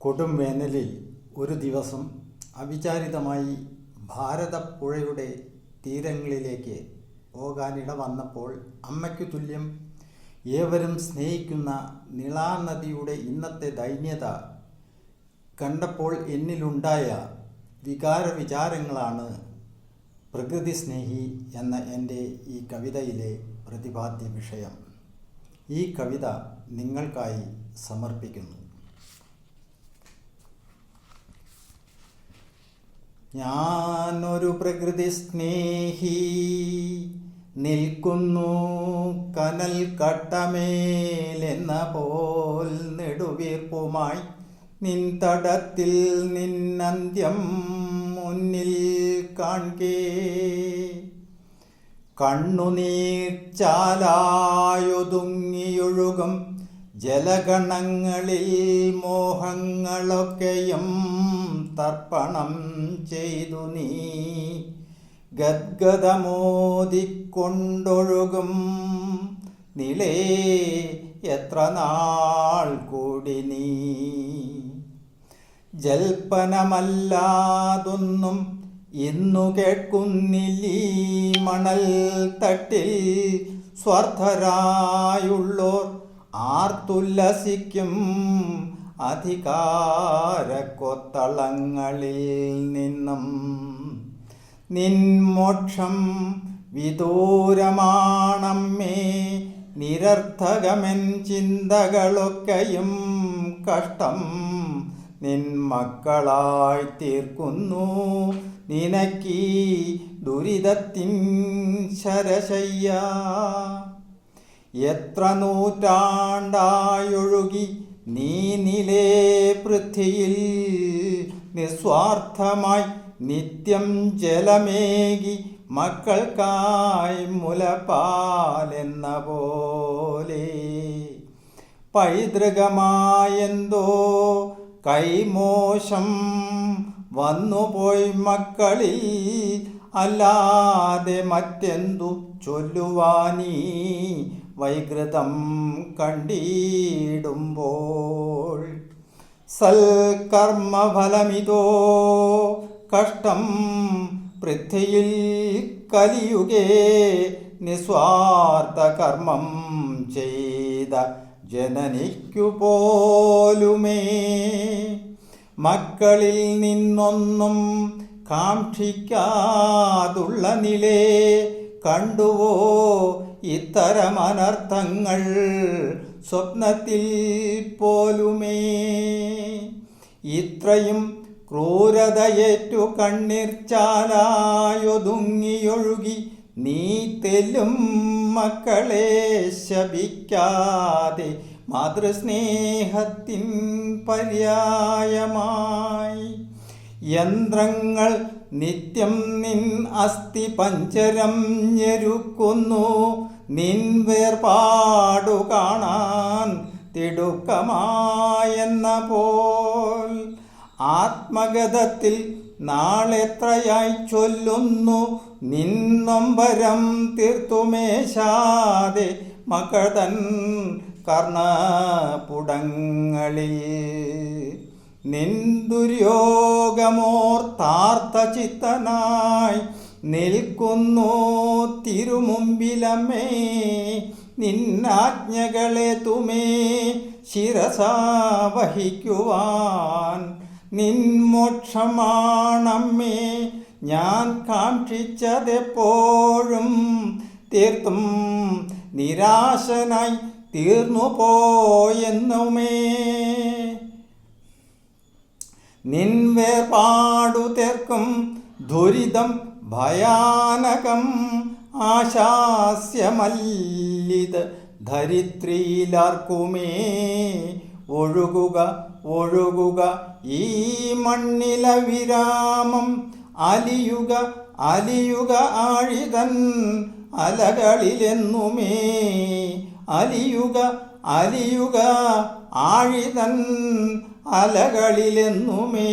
കൊടും വേനലിൽ ഒരു ദിവസം അവിചാരിതമായി ഭാരതപ്പുഴയുടെ തീരങ്ങളിലേക്ക് പോകാനിട വന്നപ്പോൾ അമ്മയ്ക്കു തുല്യം ഏവരും സ്നേഹിക്കുന്ന നിളാനദിയുടെ ഇന്നത്തെ ദൈന്യത കണ്ടപ്പോൾ എന്നിലുണ്ടായ വികാര വിചാരങ്ങളാണ് പ്രകൃതി സ്നേഹി എന്ന എന്റെ ഈ കവിതയിലെ പ്രതിപാദ്യ വിഷയം ഈ കവിത നിങ്ങൾക്കായി സമർപ്പിക്കുന്നു. ഞാനൊരു പ്രകൃതി സ്നേഹി. നിൽക്കുന്നു കനൽ കട്ടമേലെന്ന പോൽ നെടുവീർപ്പുമായി. നിൻ തടത്തിൽ നിന്നന്ത്യം മുന്നിൽ കാൺകേ. കണ്ണുനീർച്ചാലായൊതുങ്ങിയൊഴുകും ജലഗണങ്ങളിൽ മോഹങ്ങളൊക്കെയും. തർപ്പണം ചെയ്തു നീ. ഗദ്ഗതമോദിക്കൊണ്ടൊഴുകും നിലേ എത്ര നാൾ കൂടി നീ. ജൽപ്പനമല്ലാതൊന്നും ഇന്നു കേൾക്കുന്നില്ലീ മണൽ തട്ടിൽ. സ്വാർത്ഥരായുള്ളോർ ആർത്തുല്ലസിക്കും അധികാരക്കൊത്തളങ്ങളിൽ നിന്നും നിൻമോക്ഷം വിദൂരമാണമ്മേ. നിരർത്ഥകമെൻ ചിന്തകളൊക്കെയും കഷ്ടം നിൻ മക്കളായി തീർക്കുന്നു. നിനക്കീ ദുരിതത്തിൻ ശരശയ്യ. എത്ര നൂറ്റാണ്ടായൊഴുകി നീ നിലേ പൃഥ്വിയിൽ നിസ്വാർത്ഥമായി നിത്യം ജലമേകി മക്കൾക്കായി മുലപ്പാലെന്ന പോലെ. പൈതൃകമായെന്തോ കൈമോശം വന്നുപോയി മക്കളിൽ അല്ലാതെ മറ്റെന്തു ചൊല്ലുവാനീ വൈകൃതം കണ്ടിടുമ്പോൾ സൽക്കർമ്മഫലമിതോ കഷ്ടം പൃഥ്വിയിൽ കലിയുകേ നിസ്വാർത്ഥ കർമ്മം ചെയ്ത ജനനിക്കു പോലുമേ. മക്കളിൽ നിന്നൊന്നും കാക്ഷിക്കാതുള്ള നിലേ കണ്ടുവോ ഇത്തരം അനർത്ഥങ്ങൾ സ്വപ്നത്തിൽ പോലുമേ? ഇത്രയും ക്രൂരതയേറ്റു കണ്ണീർ ചാലായൊതുങ്ങിയൊഴുകി നീ തെല്ലും മക്കളെ ശപിക്കാതെ മാതൃസ്നേഹത്തിൻ പര്യായമായി. യന്ത്രങ്ങൾ നിത്യം നിൻ അസ്ഥി പഞ്ചരം ഞെരുക്കുന്നു. നിൻ വേർപാടു കാണാൻ തിടുക്കമായെന്ന പോൽ ആത്മഗതത്തിൽ നാളെത്രയായി ചൊല്ലുന്നു. നിന്നൊമ്പരം തീർത്തുമേശാതെ മകതൻ കർണപുടങ്ങളിൽ. നിന്ദുര്യോഗമോർത്താർത്ത ചിത്തനായി നിൽക്കുന്നു തിരുമുമ്പിലമ്മേ നിന്നാജ്ഞകളെ തുമേ ശിരസാവഹിക്കുവാൻ. വഹിക്കുവാൻ നിൻമോക്ഷമാണമ്മേ ഞാൻ കാക്ഷിച്ചതെപ്പോഴും തീർത്തും നിരാശനായി തീർന്നു പോയെന്നുമേ നിൻ വേർപാടു തീർക്കും ദുരിതം ഭയാനകം ആശാസ്യമല്ലിത് ധരിത്രിയിലാർക്കുമേ ഒഴുകുക ഒഴുകുക ഈ മണ്ണില വിരാമം. അലിയുക അലിയുക ആഴിതൻ അലകളിലെന്നുമേ. അലിയുക അലിയുക ആഴിതൻ അലകളിലെന്നുമേ.